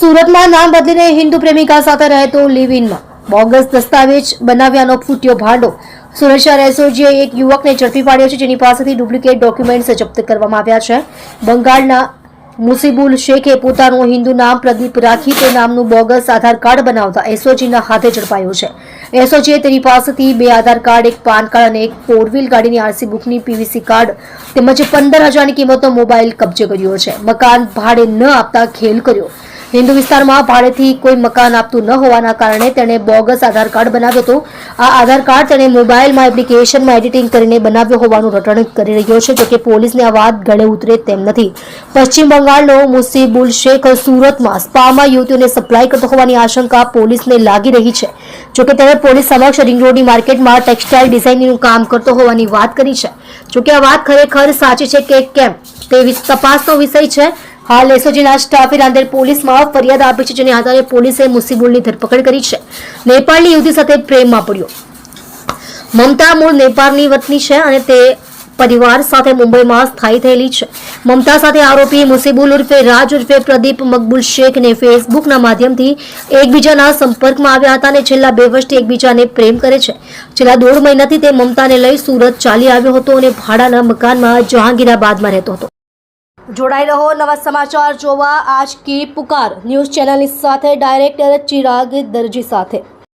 સુરતમાં નામ બદલીને હિન્દુ પ્રેમિકા સાથે રહેતો લિવ ઇનમાં બોગસ દસ્તાવેજ બનાવ્યાનો ફૂટ્યો ભાંડો. સુરત શહેર એસઓજીએ એક યુવકને ઝડપી પાડ્યો છે, જેની પાસેથી ડુપ્લિકેટ ડોક્યુમેન્ટ્સ જપ્ત કરવામાં આવ્યા છે. બંગાળના મુસીબુલ શેખે પોતાનું હિન્દુ નામ પ્રદીપ રાખી તે નામનું બોગસ આધાર કાર્ડ બનાવતા એસઓજીના હાથે ઝડપાયો છે. એસઓજીએ તેની પાસેથી બે આધાર કાર્ડ, એક પાન કાર્ડ અને એક ફોર વ્હીલ ગાડીની આરસી બુકની પીવીસી કાર્ડ તેમજ પંદર હજારની કિંમતનો મોબાઈલ કબજે કર્યો છે. મકાન ભાડે ન આપતા ખેલ કર્યો. હિન્દુ વિસ્તારમાં ભાડેથી કોઈ મકાન આપતું ન હોવાના કારણે તેણે બોગસ આધાર કાર્ડ બનાવ્યો હતો. આ આધાર કાર્ડ તેણે મોબાઈલમાં, એપ્લિકેશનમાં એડિટિંગ કરીને બનાવ્યો હોવાનું રટણ કરી રહ્યો છે, જોકે પોલીસને આ વાત ગળે ઉતરે તેમ નથી. પશ્ચિમ બંગાળનો મુસીબુલ શેખ સુરતમાં સ્પામાં યુવતીઓને સપ્લાય કરતો હોવાની આશંકા પોલીસને લાગી રહી છે. જોકે તેણે પોલીસ સમક્ષ રિંગ રોડની માર્કેટમાં ટેક્સટાઇલ ડિઝાઇનિંગનું કામ કરતો હોવાની વાત કરી છે. જોકે આ વાત ખરેખર સાચી છે કે કેમ? તે તપાસનો વિષય છે. હાલ એસઓજીના સ્ટાફે રાંદેર પોલીસમાં ફરિયાદ આપી છે, જેને આધારે પોલીસે મુસીબુલની ધરપકડ કરી છે. નેપાળની યુવતી સાથે પ્રેમમાં પડ્યો. મમતા મૂળ નેપાળની વતની છે અને તે પરિવાર સાથે મુંબઈમાં સ્થાયી થયેલી છે. મમતા સાથે આરોપી મુસીબુલ ઉર્ફે રાજ ઉર્ફે પ્રદીપ મકબુલ શેખને ફેસબુકના માધ્યમથી એકબીજાના સંપર્કમાં આવ્યા હતા અને છેલ્લા બે વર્ષથી એકબીજાને પ્રેમ કરે છે. છેલ્લા દોઢ મહિનાથી તે મમતાને લઈ સુરત ચાલી આવ્યો હતો અને ભાડાના મકાનમાં જહાંગીરાબાદમાં રહેતો હતો. જોડાઈ રહો, નવા સમાચાર જોવા. આજ કી પુકાર ન્યૂઝ ચેનલની સાથે, ડાયરેક્ટર ચિરાગ દરજી સાથે.